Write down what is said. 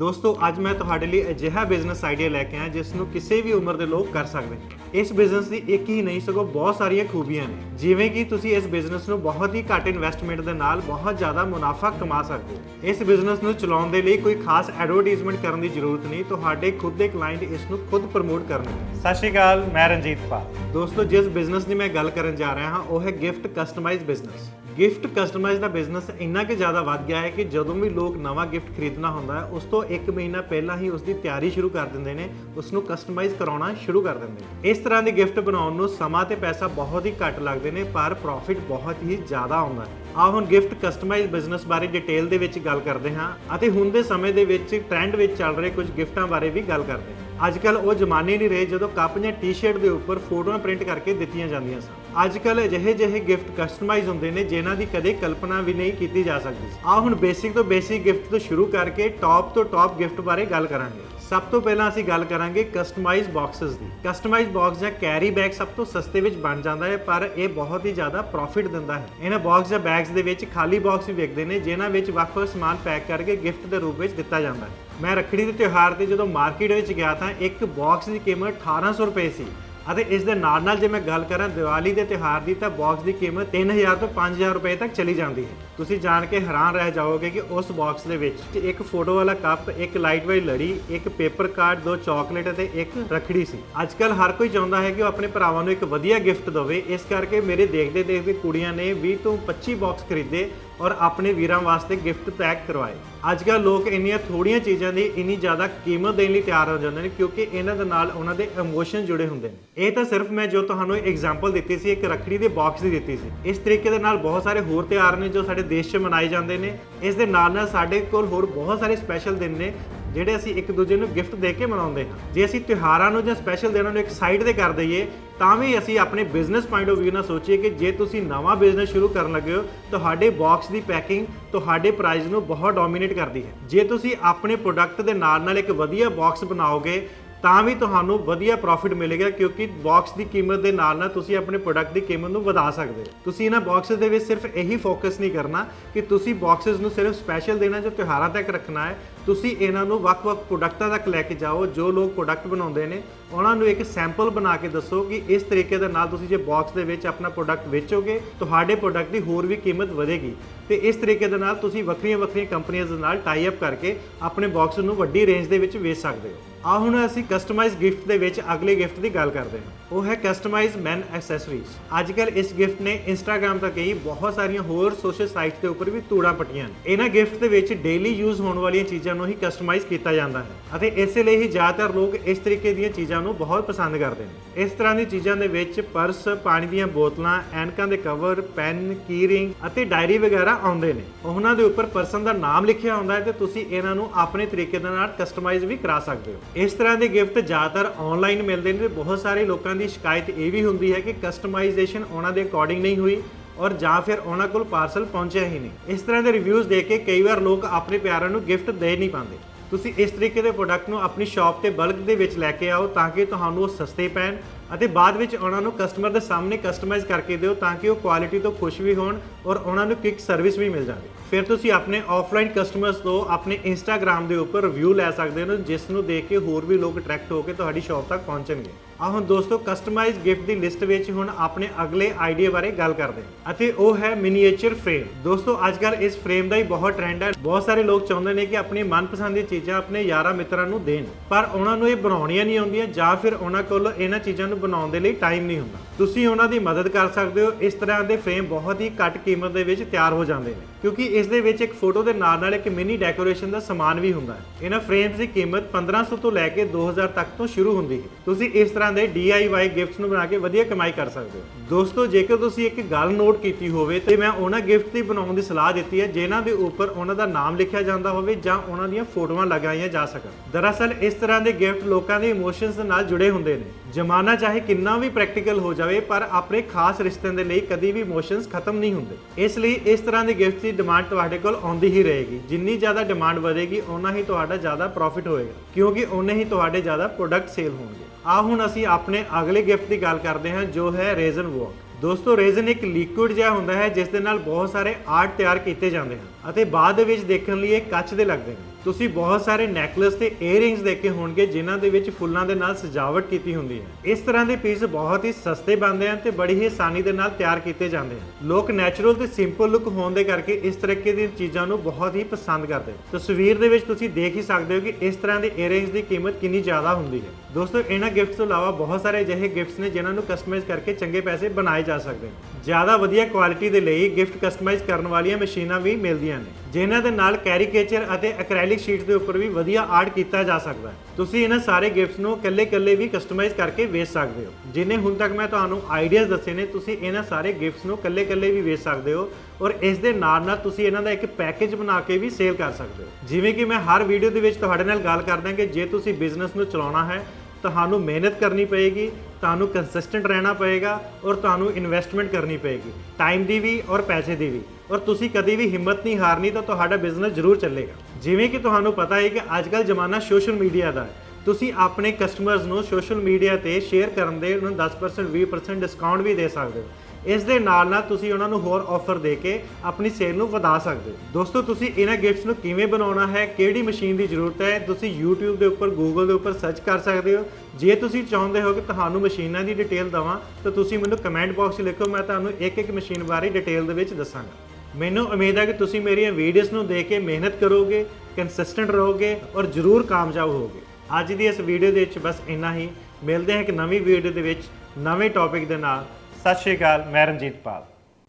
ਦੋਸਤੋ ਅੱਜ ਮੈਂ ਤੁਹਾਡੇ ਲਈ ਅਜਿਹਾ ਬਿਜ਼ਨਸ ਆਈਡੀਆ ਲੈ ਕੇ ਆਇਆ ਜਿਸ ਨੂੰ ਕਿਸੇ ਵੀ ਉਮਰ ਦੇ ਲੋਕ ਕਰ ਸਕਦੇ ਇਸ ਬਿਜ਼ਨਸ ਦੀ ਇੱਕ ਹੀ ਨਹੀਂ ਸਗੋਂ ਬਹੁਤ ਸਾਰੀਆਂ ਖੂਬੀਆਂ ਨੇ। ਜਿਵੇਂ ਕਿ ਤੁਸੀਂ ਇਸ ਬਿਜ਼ਨਸ ਨੂੰ ਬਹੁਤ ਹੀ ਘੱਟ ਇਨਵੈਸਟਮੈਂਟ ਦੇ ਨਾਲ ਬਹੁਤ ਜ਼ਿਆਦਾ ਮੁਨਾਫਾ ਕਮਾ ਸਕਦੇ ਹੋ। ਇਸ ਬਿਜ਼ਨਸ ਨੂੰ ਚਲਾਉਣ ਦੇ ਲਈ ਕੋਈ ਖਾਸ ਐਡਵਰਟਾਈਜ਼ਮੈਂਟ ਕਰਨ ਦੀ ਜ਼ਰੂਰਤ ਨਹੀਂ ਤੁਹਾਡੇ ਖੁਦ ਦੇ ਕਲਾਇੰਟ ਇਸ ਨੂੰ ਖੁਦ ਪ੍ਰਮੋਟ ਕਰਨਗੇ। ਸਤਿ ਸ਼੍ਰੀ ਅਕਾਲ ਮੈਂ ਰਣਜੀਤ ਪਾਲ। ਦੋਸਤੋ ਜਿਸ ਬਿਜ਼ਨਸ ਦੀ ਮੈਂ ਗੱਲ ਕਰਨ ਜਾ ਰਿਹਾ ਹਾਂ ਉਹ ਹੈ gift customize business gift customize ਦਾ ਬਿਜ਼ਨਸ ਇੰਨਾ ਕਿ ਜ਼ਿਆਦਾ ਵੱਧ ਗਿਆ ਹੈ ਕਿ ਜਦੋਂ ਵੀ ਲੋਕ ਨਵਾਂ ਗਿਫਟ ਖਰੀਦਣਾ ਹੁੰਦਾ ਹੈ, ਉਸ ਤੋਂ 1 ਮਹੀਨਾ ਪਹਿਲਾਂ ਹੀ ਉਸ ਦੀ ਤਿਆਰੀ ਸ਼ੁਰੂ ਕਰ ਦਿੰਦੇ ਨੇ ਉਸ ਨੂੰ ਕਸਟਮਾਈਜ਼ ਕਰਾਉਣਾ ਸ਼ੁਰੂ ਕਰ ਦਿੰਦੇ ਨੇ। ਇਸ ਤਰ੍ਹਾਂ ਦੀ ਗਿਫਟ ਬਣਾਉਣ ਨੂੰ ਸਮਾਂ ਤੇ ਪੈਸਾ ਬਹੁਤ ਹੀ ਘੱਟ ਲੱਗਦੇ ਨੇ, ਪਰ ਪ੍ਰੋਫਿਟ ਬਹੁਤ ਹੀ ਜ਼ਿਆਦਾ ਆਉਂਦਾ ਹੈ। ਆਓ ਹੁਣ ਗਿਫਟ ਕਸਟਮਾਈਜ਼ ਬਿਜ਼ਨਸ ਬਾਰੇ ਡਿਟੇਲ ਦੇ ਵਿੱਚ ਗੱਲ ਕਰਦੇ ਹਾਂ, ਅਤੇ ਹੁਣ ਦੇ ਸਮੇਂ ਦੇ ਵਿੱਚ ਟ੍ਰੈਂਡ ਵਿੱਚ ਚੱਲ ਰਹੇ ਕੁਝ ਗਿਫਟਾਂ ਬਾਰੇ ਵੀ ਗੱਲ ਕਰਦੇ ਹਾਂ। ਅੱਜ ਕੱਲ ਉਹ ਜ਼ਮਾਨੇ ਨਹੀਂ ਰਹੇ ਜਦੋਂ ਕੱਪ ਜਾਂ ਟੀ-ਸ਼ਰਟ ਦੇ ਉੱਪਰ ਫੋਟੋਆਂ ਪ੍ਰਿੰਟ ਕਰਕੇ ਦਿੱਤੀਆਂ ਜਾਂਦੀਆਂ ਸਨ। ਅੱਜ ਕੱਲ ਅਜਿਹੇ ਜਿਹੇ ਗਿਫਟ ਕਸਟਮਾਈਜ਼ ਹੁੰਦੇ ਨੇ ਜਿਨ੍ਹਾਂ ਦੀ ਕਦੇ ਕਲਪਨਾ ਵੀ ਨਹੀਂ ਕੀਤੀ ਜਾ ਸਕਦੀ ਆਓ ਹੁਣ ਬੇਸਿਕ ਤੋਂ ਬੇਸਿਕ ਗਿਫਟ ਤੋਂ ਸ਼ੁਰੂ ਕਰਕੇ ਟੌਪ ਤੋਂ ਟੌਪ ਗਿਫਟ ਬਾਰੇ ਗੱਲ ਕਰਾਂਗੇ। ਸਭ ਤੋਂ ਪਹਿਲਾਂ ਅਸੀਂ ਗੱਲ ਕਰਾਂਗੇ ਕਸਟਮਾਈਜ਼ ਬਾਕਸਸ ਦੀ। ਕਸਟਮਾਈਜ਼ ਬਾਕਸ ਜਾਂ ਕੈਰੀ ਬੈਗ ਸਭ ਤੋਂ ਸਸਤੇ ਵਿੱਚ ਬਣ ਜਾਂਦਾ ਹੈ, ਪਰ ਇਹ ਬਹੁਤ ਹੀ ਜ਼ਿਆਦਾ ਪ੍ਰੋਫਿਟ ਦਿੰਦਾ ਹੈ। ਇਹਨਾਂ ਬਾਕਸ ਜਾਂ ਬੈਗਸ ਦੇ ਵਿੱਚ ਖਾਲੀ ਬਾਕਸ ਵੀ ਵਿਕਦੇ ਨੇ ਜਿਨ੍ਹਾਂ ਵਿੱਚ ਵੱਖ-ਵੱਖ ਸਮਾਨ ਪੈਕ ਕਰਕੇ ਗਿਫਟ ਦੇ ਰੂਪ ਵਿੱਚ ਦਿੱਤਾ ਜਾਂਦਾ ਹੈ। ਮੈਂ ਰੱਖੜੀ ਦੇ ਤਿਉਹਾਰ ਤੇ ਜਦੋਂ ਮਾਰਕੀਟ ਵਿੱਚ ਗਿਆ ਤਾਂ ਇੱਕ ਬਾਕਸ ਦੀ ਕੀਮਤ 1800 ਰੁਪਏ ਸੀ। ਅਤੇ ਇਸ ਦੇ ਨਾਲ ਨਾਲ ਜੇ ਮੈਂ ਗੱਲ ਕਰਾਂ ਦੀਵਾਲੀ ਦੇ ਤਿਉਹਾਰ ਦੀ ਤਾਂ ਬਾਕਸ ਦੀ ਕੀਮਤ 3000 ਤੋਂ 5000 ਰੁਪਏ ਤੱਕ ਚਲੀ ਜਾਂਦੀ ਹੈ। ਤੁਸੀਂ ਜਾਣ ਕੇ ਹੈਰਾਨ ਰਹਿ ਜਾਓਗੇ ਕਿ ਉਸ ਬਾਕਸ ਦੇ ਵਿੱਚ ਇੱਕ ਫੋਟੋ ਵਾਲਾ ਕੱਪ ਇੱਕ ਲਾਈਟ ਵੇਟ ਲੜੀ, ਇੱਕ ਪੇਪਰ ਕਾਰਡ ਦੋ ਚਾਕਲੇਟ ਅਤੇ ਇੱਕ ਰੱਖੜੀ ਸੀ। ਅੱਜ ਕੱਲ ਹਰ ਕੋਈ ਚਾਹੁੰਦਾ ਹੈ ਕਿ ਉਹ ਆਪਣੇ ਭਰਾਵਾਂ ਨੂੰ ਇੱਕ ਵਧੀਆ ਗਿਫਟ ਦੇਵੇ। ਇਸ ਕਰਕੇ ਮੇਰੇ ਦੇਖਦੇ ਦੇਖਦੇ ਕੁੜੀਆਂ ਨੇ 20 ਤੋਂ 25 ਬਾਕਸ ਖਰੀਦੇ। ਔਰ ਆਪਣੇ ਵੀਰਾਂ ਵਾਸਤੇ ਗਿਫਟ ਪੈਕ ਕਰਵਾਏ। ਅੱਜ ਕੱਲ ਲੋਕ ਇੰਨੀਆਂ ਥੋੜੀਆਂ ਚੀਜ਼ਾਂ ਦੀ ਇੰਨੀ ਜ਼ਿਆਦਾ ਕੀਮਤ ਦੇਣ ਲਈ ਤਿਆਰ ਹੋ ਜਾਂਦੇ ਨੇ ਕਿਉਂਕਿ ਇਹਨਾਂ ਦੇ ਨਾਲ ਉਹਨਾਂ ਦੇ ਇਮੋਸ਼ਨ ਜੁੜੇ ਹੁੰਦੇ ਨੇ। ਇਹ ਤਾਂ ਸਿਰਫ ਮੈਂ ਜੋ ਤੁਹਾਨੂੰ ਐਗਜ਼ਾਮਪਲ ਦਿੱਤੀ ਸੀ, ਇੱਕ ਰੱਖੜੀ ਦੇ ਬਾਕਸ ਦੀ ਦਿੱਤੀ ਸੀ। ਇਸ ਤਰੀਕੇ ਦੇ ਨਾਲ ਬਹੁਤ ਸਾਰੇ ਹੋਰ ਤਿਉਹਾਰ ਨੇ ਜੋ ਸਾਡੇ ਦੇਸ਼ 'ਚ ਮਨਾਏ ਜਾਂਦੇ ਨੇ। ਇਸ ਦੇ ਨਾਲ ਨਾਲ ਸਾਡੇ ਕੋਲ ਹੋਰ ਬਹੁਤ ਸਾਰੇ ਸਪੈਸ਼ਲ ਦਿਨ ਨੇ ਜਿਹੜੇ ਅਸੀਂ ਇੱਕ ਦੂਜੇ ਨੂੰ ਗਿਫਟ ਦੇ ਕੇ ਮਨਾਉਂਦੇ ਹਾਂ। ਜੇ ਅਸੀਂ ਤਿਉਹਾਰਾਂ ਨੂੰ ਜਾਂ ਸਪੈਸ਼ਲ ਦਿਨਾਂ ਨੂੰ ਇੱਕ ਸਾਈਡ ਤੇ ਕਰ ਦਈਏ, ਤਾਂ ਵੀ ਅਸੀਂ ਆਪਣੇ ਬਿਜ਼ਨਸ ਪੁਆਇੰਟ ਆਫ View ਨਾਲ ਸੋਚੀਏ ਕਿ ਜੇ ਤੁਸੀਂ ਨਵਾਂ ਬਿਜ਼ਨਸ ਸ਼ੁਰੂ ਕਰਨ ਲੱਗੇ ਹੋ, ਤੁਹਾਡੇ ਬਾਕਸ ਦੀ ਪੈਕਿੰਗ ਤੁਹਾਡੇ ਪ੍ਰਾਈਸ ਨੂੰ ਬਹੁਤ ਡੋਮੀਨੇਟ ਕਰਦੀ ਹੈ। ਜੇ ਤੁਸੀਂ ਆਪਣੇ ਪ੍ਰੋਡਕਟ ਦੇ ਨਾਲ ਨਾਲ ਇੱਕ ਵਧੀਆ ਬਾਕਸ ਬਣਾਓਗੇ, ਤਾਂ ਵੀ ਤੁਹਾਨੂੰ ਵਧੀਆ ਪ੍ਰੋਫਿਟ ਮਿਲੇਗਾ ਕਿਉਂਕਿ ਬਾਕਸ ਦੀ ਕੀਮਤ ਦੇ ਨਾਲ ਨਾਲ ਤੁਸੀਂ ਆਪਣੇ ਪ੍ਰੋਡਕਟ ਦੀ ਕੀਮਤ ਨੂੰ ਵਧਾ ਸਕਦੇ ਹੋ। ਤੁਸੀਂ ਇਹਨਾਂ ਬਾਕਸਸ ਦੇ ਵਿੱਚ ਸਿਰਫ ਇਹੀ ਫੋਕਸ ਨਹੀਂ ਕਰਨਾ ਕਿ ਤੁਸੀਂ ਬਾਕਸਸ ਨੂੰ ਸਿਰਫ ਸਪੈਸ਼ਲ ਦੇਣਾ ਜਾਂ ਤਿਉਹਾਰਾਂ ਤੱਕ ਰੱਖਣਾ ਹੈ ਤੁਸੀਂ ਇਹਨਾਂ ਨੂੰ ਵੱਖ-ਵੱਖ ਪ੍ਰੋਡਕਟਾਂ ਤੱਕ ਲੈ ਕੇ ਜਾਓ, ਜੋ ਲੋਕ ਪ੍ਰੋਡਕਟ ਬਣਾਉਂਦੇ ਨੇ, ਉਹਨਾਂ ਨੂੰ ਇੱਕ ਸੈਂਪਲ ਬਣਾ ਕੇ ਦੱਸੋ ਕਿ ਇਸ ਤਰੀਕੇ ਦੇ ਨਾਲ ਤੁਸੀਂ ਜੇ ਬਾਕਸ ਦੇ ਵਿੱਚ ਆਪਣਾ ਪ੍ਰੋਡਕਟ ਵੇਚੋਗੇ, ਤੁਹਾਡੇ ਪ੍ਰੋਡਕਟ ਦੀ ਹੋਰ ਵੀ ਕੀਮਤ ਵਧੇਗੀ। ਤੇ ਇਸ ਤਰੀਕੇ ਦੇ ਨਾਲ ਤੁਸੀਂ ਵੱਖਰੀਆਂ-ਵੱਖਰੀਆਂ ਕੰਪਨੀਆਂ ਦੇ ਨਾਲ ਟਾਈ ਅਪ ਕਰਕੇ ਆਪਣੇ ਬਾਕਸ ਨੂੰ ਵੱਡੀ ਰੇਂਜ ਦੇ ਵਿੱਚ ਵੇਚ ਸਕਦੇ ਹੋ। ਆ ਹੁਣ ਅਸੀਂ ਕਸਟਮਾਈਜ਼ ਗਿਫਟ ਦੇ ਵਿੱਚ ਅਗਲੇ ਗਿਫਟ ਦੀ ਗੱਲ ਕਰਦੇ ਹਾਂ। ਉਹ ਹੈ ਕਸਟਮਾਈਜ਼ ਮੈਨ ਐਕਸੈਸਰੀਜ਼ ਅੱਜ ਕੱਲ ਇਸ ਗਿਫਟ ਨੇ ਇੰਸਟਾਗ੍ਰam ਤੱਕ ਹੀ ਬਹੁਤ ਸਾਰੀਆਂ ਹੋਰ ਸੋਸ਼ਲ ਸਾਈਟਸ ਦੇ ਉੱਪਰ ਵੀ ਤੂੜਾਂ ਪਟੀਆਂ ਨੇ। ਇਹਨਾਂ ਗਿਫਟ ਦੇ ਵਿੱਚ ਡੇਲੀ ਯੂਜ਼ ਹੋਣ ਵਾਲੀਆਂ ਚੀਜ਼ਾਂ ਨੂੰ ਹੀ ਕਸਟਮਾਈਜ਼ ਕੀਤਾ ਜਾਂਦਾ ਹੈ ਅਤੇ ਇਸੇ ਲਈ ਹੀ ਜ਼ਿਆਦਾਤਰ ਲੋਕ ਇਸ ਤਰੀਕੇ ਦੀਆਂ ਚੀਜ਼ਾਂ ਨੂੰ ਬਹੁਤ ਪਸੰਦ ਕਰਦੇ ਨੇ। ਇਸ ਤਰ੍ਹਾਂ ਦੀ ਚੀਜ਼ਾਂ ਦੇ ਵਿੱਚ ਪਰਸ, ਪਾਣੀ ਦੀਆਂ ਬੋਤਲਾਂ, ਐਨਕਾਂ ਦੇ ਕਵਰ ਪੈਨ ਕੀਰਿੰਗ ਅਤੇ ਡਾਇਰੀ ਵਗੈਰਾ ਆਉਂਦੇ ਨੇ। ਉਹਨਾਂ ਦੇ ਉੱਪਰ ਪਰਸਨ ਦਾ ਨਾਮ ਲਿਖਿਆ ਹੁੰਦਾ ਹੈ ਤੇ ਤੁਸੀਂ ਇਹਨਾਂ ਨੂੰ ਆਪਣੇ ਤਰੀਕੇ ਦੇ ਨਾਲ ਕਸਟਮਾਈਜ਼ ਵੀ ਕਰਾ ਸਕਦੇ ਹੋ। ਇਸ ਤਰ੍ਹਾਂ ਦੇ ਗਿਫਟ ਜ਼ਿਆਦਾਤਰ ਆਨਲਾਈਨ ਮਿਲਦੇ ਨੇ ਤੇ ਬਹੁਤ ਸਾਰੇ ਲੋਕਾਂ ਦੀ ਸ਼ਿਕਾਇਤ ਇਹ ਵੀ ਹੁੰਦੀ ਹੈ ਕਿ ਕਸਟਮਾਈਜ਼ੇਸ਼ਨ ਉਹਨਾਂ ਦੇ ਅਕੋਰਡਿੰਗ ਨਹੀਂ ਹੋਈ। ਔਰ ਜਾਂ ਫਿਰ ਉਹਨਾਂ ਕੋਲ ਪਾਰਸਲ ਪਹੁੰਚਿਆ ਹੀ ਨਹੀਂ। ਇਸ ਤਰ੍ਹਾਂ ਦੇ ਰਿਵਿਊਜ਼ ਦੇਖ ਕੇ ਕਈ ਵਾਰ ਲੋਕ ਆਪਣੇ ਪਿਆਰਿਆਂ ਨੂੰ ਗਿਫਟ ਦੇ ਨਹੀਂ ਪਾਉਂਦੇ। ਤੁਸੀਂ ਇਸ ਤਰੀਕੇ ਦੇ ਪ੍ਰੋਡਕਟ ਨੂੰ ਆਪਣੀ ਸ਼ਾਪ ਤੇ ਬਲਕ ਦੇ ਵਿੱਚ ਲੈ ਕੇ ਆਓ ਤਾਂ ਕਿ ਤੁਹਾਨੂੰ ਉਹ ਸਸਤੇ ਪੈਣ ਅਤੇ ਬਾਅਦ ਵਿੱਚ ਉਹਨਾਂ ਨੂੰ ਕਸਟਮਰ ਦੇ ਸਾਹਮਣੇ ਕਸਟਮਾਈਜ਼ ਕਰਕੇ ਦਿਓ ਤਾਂ ਕਿ ਉਹ ਕੁਆਲਿਟੀ ਤੋਂ ਖੁਸ਼ ਵੀ ਹੋਣ ਔਰ ਉਹਨਾਂ ਨੂੰ ਕਿਕ ਸਰਵਿਸ ਵੀ ਮਿਲ ਜਾਵੇ। ਫਿਰ ਤੁਸੀਂ ਆਪਣੇ ਆਫਲਾਈਨ ਕਸਟਮਰਸ ਤੋਂ ਆਪਣੇ ਇੰਸਟਾਗ੍ਰam ਦੇ ਉੱਪਰ ਰਿਵਿਊ ਲੈ ਸਕਦੇ ਹੋ, ਜਿਸ ਨੂੰ ਦੇਖ ਕੇ ਹੋਰ ਵੀ ਲੋਕ ਅਟਰੈਕਟ ਹੋ ਕੇ ਤੁਹਾਡੀ ਸ਼ਾਪ ਤੱਕ ਪਹੁੰਚਣਗੇ। ਆ ਹੁਣ ਦੋਸਤੋ ਕਸਟਮਾਈਜ਼ ਗਿਫਟ ਦੀ ਲਿਸਟ ਵਿੱਚ ਹੁਣ ਆਪਣੇ ਅਗਲੇ ਆਈਡੀਆ ਬਾਰੇ ਗੱਲ ਕਰਦੇ ਹਾਂ। ਅਤੇ ਉਹ ਹੈ ਮਿਨੀਏਚਰ ਫਰੇਮ ਦੋਸਤੋ ਅੱਜ ਕੱਲ ਇਸ ਫਰੇਮ ਦਾ ਹੀ ਬਹੁਤ ਟ੍ਰੈਂਡ ਹੈ। ਬਹੁਤ ਸਾਰੇ ਲੋਕ ਚਾਹੁੰਦੇ ਨੇ ਕਿ ਆਪਣੀ ਮਨਪਸੰਦ ਦੀ ਚੀਜ਼ਾਂ ਆਪਣੇ ਯਾਰਾਂ ਮਿੱਤਰਾਂ ਨੂੰ ਦੇਣ। ਪਰ ਉਹਨਾਂ ਨੂੰ ਇਹ ਬਣਾਉਣੀਆਂ ਨਹੀਂ ਆਉਂਦੀਆਂ ਜਾਂ ਫਿਰ ਉਹਨਾਂ ਕੋਲ ਇਹਨਾਂ ਚੀਜ਼ਾਂ ਨੂੰ ਬਣਾਉਣ ਦੇ ਲਈ ਟਾਈਮ ਨਹੀਂ ਹੁੰਦਾ। ਤੁਸੀਂ ਉਹਨਾਂ ਦੀ ਮਦਦ ਕਰ ਸਕਦੇ ਹੋ। ਇਸ ਤਰ੍ਹਾਂ ਦੇ ਫਰੇਮ ਬਹੁਤ ਹੀ ਘੱਟ ਕੀਮਤ ਦੇ ਵਿੱਚ ਤਿਆਰ ਹੋ ਜਾਂਦੇ ਨੇ। ਕਿਉਂਕਿ ਇਸ ਦੇ ਵਿੱਚ ਇੱਕ ਫੋਟੋ ਦੇ ਨਾਲ ਨਾਲ ਇੱਕ ਮਿਨੀ ਡੈਕੋਰੇਸ਼ਨ ਦਾ ਸਮਾਨ ਵੀ ਹੁੰਦਾ ਹੈ। ਇਹਨਾਂ ਫਰੇਮਸ ਦੀ ਕੀਮਤ 1500 ਤੋਂ ਲੈ ਕੇ 2000 ਤੱਕ ਤੋਂ ਸ਼ੁਰੂ ਹੁੰਦੀ ਹੈ। ਤੁਸੀਂ ਇਸ ਤਰ੍ਹਾਂ ਦੇ DIY ਗਿਫਟਸ ਨੂੰ ਬਣਾ ਕੇ ਵਧੀਆ ਕਮਾਈ ਕਰ ਸਕਦੇ ਹੋ। ਦੋਸਤੋ, ਜੇਕਰ ਤੁਸੀਂ ਇੱਕ ਗੱਲ ਨੋਟ ਕੀਤੀ ਹੋਵੇ, ਤੇ ਮੈਂ ਉਹਨਾਂ ਗਿਫਟ ਦੀ ਬਣਾਉਣ ਦੀ ਸਲਾਹ ਦਿੱਤੀ ਹੈ, ਜਿਨ੍ਹਾਂ ਦੇ ਉੱਪਰ ਉਹਨਾਂ ਦਾ ਨਾਮ ਲਿਖਿਆ ਜਾਂਦਾ ਹੋਵੇ ਜਾਂ ਉਹਨਾਂ ਦੀਆਂ ਫੋਟੋਆਂ ਲਗਾਈਆਂ ਜਾ ਸਕਣ। ਦਰਅਸਲ, ਇਸ ਤਰ੍ਹਾਂ ਦੇ ਗਿਫਟ ਲੋਕਾਂ ਦੇ ਇਮੋਸ਼ਨਸ ਨਾਲ ਜੁੜੇ ਹੁੰਦੇ ਨੇ। ਜ਼ਮਾਨਾ ਚਾਹੇ ਕਿੰਨਾ ਵੀ ਪ੍ਰੈਕਟੀਕਲ ਹੋ ਜਾਵੇ, ਪਰ ਆਪਣੇ ਖਾਸ ਰਿਸ਼ਤਿਆਂ ਦੇ ਲਈ ਕਦੀ ਵੀ ਇਮੋਸ਼ਨਸ ਖਤਮ ਨਹੀਂ ਹੁੰਦੇ। ਇਸ ਲਈ ਇਸ ਤਰ੍ਹਾਂ ਦੇ ਗਿਫਟ ਦੀ ਡਿਮਾਂਡ ਤੁਹਾਡੇ ਕੋਲ ਆਉਂਦੀ ਹੀ ਰਹੇਗੀ। ਜਿੰਨੀ ਜ਼ਿਆਦਾ ਡਿਮਾਂਡ ਵਧੇਗੀ, ਓਨਾ ਹੀ ਤੁਹਾਡਾ ਜ਼ਿਆਦਾ ਪ੍ਰੋਫਿਟ ਹੋਏਗਾ, ਕਿਉਂਕਿ ਓਨੇ ਹੀ ਤੁਹਾਡੇ ਜ਼ਿਆਦਾ ਪ੍ਰੋਡਕਟ ਸੇਲ ਹੋਣਗੇ। ਆ ਹੁਣ ਅਸੀਂ ਆਪਣੇ ਅਗਲੇ ਗਿਫਟ ਦੀ ਗੱਲ ਕਰਦੇ ਹਾਂ, ਜੋ ਹੈ ਰੇਜ਼ਨ ਵੋਕ ਦੋਸਤੋ ਰੇਜ਼ਨ ਇੱਕ ਲਿਕੁਇਡ ਜਿਹਾ ਹੁੰਦਾ ਹੈ ਜਿਸ ਦੇ ਨਾਲ ਬਹੁਤ ਸਾਰੇ ਆਰਟ ਤਿਆਰ ਕੀਤੇ ਜਾਂਦੇ ਹਨ ਅਤੇ ਬਾਅਦ ਵਿੱਚ ਦੇਖਣ ਲਈ ਇਹ ਕੱਚ ਦੇ ਲੱਗਦੇ ਨੇ। ਤੁਸੀਂ ਬਹੁਤ ਸਾਰੇ ਨੈਕਲਸ ਤੇ ਏਅਰਿੰਗਸ ਦੇਖੇ ਹੋਣਗੇ, ਜਿਨ੍ਹਾਂ ਦੇ ਵਿੱਚ ਫੁੱਲਾਂ ਦੇ ਨਾਲ ਸਜਾਵਟ ਕੀਤੀ ਹੁੰਦੀ ਹੈ। ਇਸ ਤਰ੍ਹਾਂ ਦੇ ਪੀਸ ਬਹੁਤ ਹੀ ਸਸਤੇ ਬਣਦੇ ਹਨ ਤੇ ਬੜੀ ਹੀ ਆਸਾਨੀ ਦੇ ਨਾਲ ਤਿਆਰ ਕੀਤੇ ਜਾਂਦੇ ਹਨ। ਲੋਕ ਨੈਚੁਰਲ ਤੇ ਸਿੰਪਲ ਲੁੱਕ ਹੋਣ ਦੇ ਕਰਕੇ ਇਸ ਤਰੀਕੇ ਦੀਆਂ ਚੀਜ਼ਾਂ ਨੂੰ ਬਹੁਤ ਹੀ ਪਸੰਦ ਕਰਦੇ ਹਨ। ਤਸਵੀਰ ਦੇ ਵਿੱਚ ਤੁਸੀਂ ਦੇਖ ਹੀ ਸਕਦੇ ਹੋ ਕਿ ਇਸ ਤਰ੍ਹਾਂ ਦੇ ਏਅਰਿੰਗਸ ਦੀ ਕੀਮਤ ਕਿੰਨੀ ਜ਼ਿਆਦਾ ਹੁੰਦੀ ਹੈ। ਦੋਸਤੋ, ਇਹਨਾਂ ਗਿਫਟਸ ਤੋਂ ਇਲਾਵਾ ਬਹੁਤ ਸਾਰੇ ਅਜਿਹੇ ਗਿਫਟਸ ਨੇ ਜਿਨ੍ਹਾਂ ਨੂੰ ਕਸਟਮਾਈਜ਼ ਕਰਕੇ ਚੰਗੇ ਪੈਸੇ ਬਣਾਏ ਜਾ ਸਕਦੇ ਨੇ ਜ਼ਿਆਦਾ ਵਧੀਆ ਕੁਆਲਿਟੀ ਦੇ ਲਈ ਗਿਫਟ ਕਸਟਮਾਈਜ਼ ਕਰਨ ਵਾਲੀਆਂ ਮਸ਼ੀਨਾਂ ਵੀ ਮਿਲਦੀਆਂ ਨੇ, ਜਿਨ੍ਹਾਂ ਦੇ ਨਾਲ ਕੈਰੀਕੇਚਰ ਅਤੇ ਐਕ੍ਰੈਲਿਕ ਸ਼ੀਟ ਦੇ ਉੱਪਰ ਵੀ ਵਧੀਆ ਆਰਟ ਕੀਤਾ ਜਾ ਸਕਦਾ ਹੈ। ਤੁਸੀਂ ਇਹਨਾਂ ਸਾਰੇ ਗਿਫਟਸ ਨੂੰ ਇਕੱਲੇ-ਇਕੱਲੇ ਵੀ ਕਸਟਮਾਈਜ਼ ਕਰਕੇ ਵੇਚ ਸਕਦੇ ਹੋ। ਜਿਨੇ ਹੁਣ ਤੱਕ ਮੈਂ ਤੁਹਾਨੂੰ ਆਈਡੀਆਜ਼ ਦੱਸੇ ਨੇ, ਤੁਸੀਂ ਇਹਨਾਂ ਸਾਰੇ ਗਿਫਟਸ ਨੂੰ ਇਕੱਲੇ-ਇਕੱਲੇ ਵੀ ਵੇਚ ਸਕਦੇ ਹੋ ਔਰ ਇਸ ਦੇ ਨਾਲ ਨਾਲ ਤੁਸੀਂ ਇਹਨਾਂ ਦਾ ਇੱਕ ਪੈਕੇਜ ਬਣਾ ਕੇ ਵੀ ਸੇਲ ਕਰ ਸਕਦੇ ਹੋ। ਜਿਵੇਂ ਕਿ ਮੈਂ ਹਰ ਵੀਡੀਓ ਦੇ ਵਿੱਚ ਤੁਹਾਡੇ ਨਾਲ ਗੱਲ ਕਰਦਾ ਕਿ ਜੇ ਤੁਸੀਂ ਬਿਜ਼ਨਸ ਨੂੰ ਚਲਾਉਣਾ ਹੈ ਤੁਹਾਨੂੰ ਮਿਹਨਤ ਕਰਨੀ ਪਏਗੀ, ਤੁਹਾਨੂੰ ਕੰਸਿਸਟੈਂਟ ਰਹਿਣਾ ਪਏਗਾ ਔਰ ਤੁਹਾਨੂੰ ਇਨਵੈਸਟਮੈਂਟ ਕਰਨੀ ਪਏਗੀ। ਟਾਈਮ ਦੀ ਵੀ ਔਰ ਪੈਸੇ ਦੀ ਵੀ। ਔਰ ਤੁਸੀਂ ਕਦੀ ਵੀ ਹਿੰਮਤ ਨਹੀਂ ਹਾਰਨੀ ਤਾਂ ਤੁਹਾਡਾ ਬਿਜ਼ਨਸ ਜ਼ਰੂਰ ਚੱਲੇਗਾ। ਜਿਵੇਂ ਕਿ ਤੁਹਾਨੂੰ ਪਤਾ ਹੈ ਕਿ ਅੱਜ ਕੱਲ੍ਹ ਜ਼ਮਾਨਾ ਸੋਸ਼ਲ ਮੀਡੀਆ ਦਾ ਹੈ। ਤੁਸੀਂ ਆਪਣੇ ਕਸਟਮਰਸ ਨੂੰ ਸੋਸ਼ਲ ਮੀਡੀਆ ਤੇ ਸ਼ੇਅਰ ਕਰਨ ਦੇ ਉਹਨਾਂ ਨੂੰ 10% 20% ਡਿਸਕਾਊਂਟ ਵੀ ਦੇ ਸਕਦੇ ਹੋ। ਇਸ ਦੇ ਨਾਲ ਨਾਲ ਤੁਸੀਂ ਉਹਨਾਂ ਨੂੰ ਹੋਰ ਆਫਰ ਦੇ ਕੇ ਆਪਣੀ ਸੇਲ ਨੂੰ ਵਧਾ ਸਕਦੇ ਹੋ। ਦੋਸਤੋ, ਤੁਸੀਂ ਇਹਨਾਂ ਗਿਫਟਸ ਨੂੰ ਕਿਵੇਂ ਬਣਾਉਣਾ ਹੈ, ਕਿਹੜੀ ਮਸ਼ੀਨ ਦੀ ਜ਼ਰੂਰਤ ਹੈ, ਤੁਸੀਂ YouTube ਦੇ ਉੱਪਰ, Google ਦੇ ਉੱਪਰ ਸਰਚ ਕਰ ਸਕਦੇ ਹੋ। ਜੇ ਤੁਸੀਂ ਚਾਹੁੰਦੇ ਹੋ ਕਿ ਤੁਹਾਨੂੰ ਮਸ਼ੀਨਾਂ ਦੀ ਡਿਟੇਲ ਦਵਾਂ, ਤਾਂ ਤੁਸੀਂ ਮੈਨੂੰ ਕਮੈਂਟ ਬਾਕਸ 'ਚ ਲਿਖੋ, ਮੈਂ ਤੁਹਾਨੂੰ ਇੱਕ ਇੱਕ ਮਸ਼ੀਨ ਬਾਰੇ ਡਿਟੇਲ ਦੇ ਵਿੱਚ ਦੱਸਾਂਗਾ। ਮੈਨੂੰ ਉਮੀਦ ਹੈ ਕਿ ਤੁਸੀਂ ਮੇਰੀਆਂ ਵੀਡੀਓਜ਼ ਨੂੰ ਦੇਖ ਕੇ ਮਿਹਨਤ ਕਰੋਗੇ ਕੰਸਿਸਟੈਂਟ ਰਹੋਗੇ ਔਰ ਜ਼ਰੂਰ ਕਾਮਯਾਬ ਹੋਵੋਗੇ। ਅੱਜ ਦੀ ਇਸ ਵੀਡੀਓ ਦੇ ਵਿੱਚ ਬਸ ਇੰਨਾ ਹੀ। ਮਿਲਦੇ ਹਾਂ ਇੱਕ ਨਵੀਂ ਵੀਡੀਓ ਦੇ ਵਿੱਚ, ਨਵੇਂ ਟੌਪਿਕ ਦੇ ਨਾਲ। ਸਤਿ ਸ਼੍ਰੀ ਅਕਾਲ ਮੈਂ ਰਣਜੀਤ ਪਾਲ।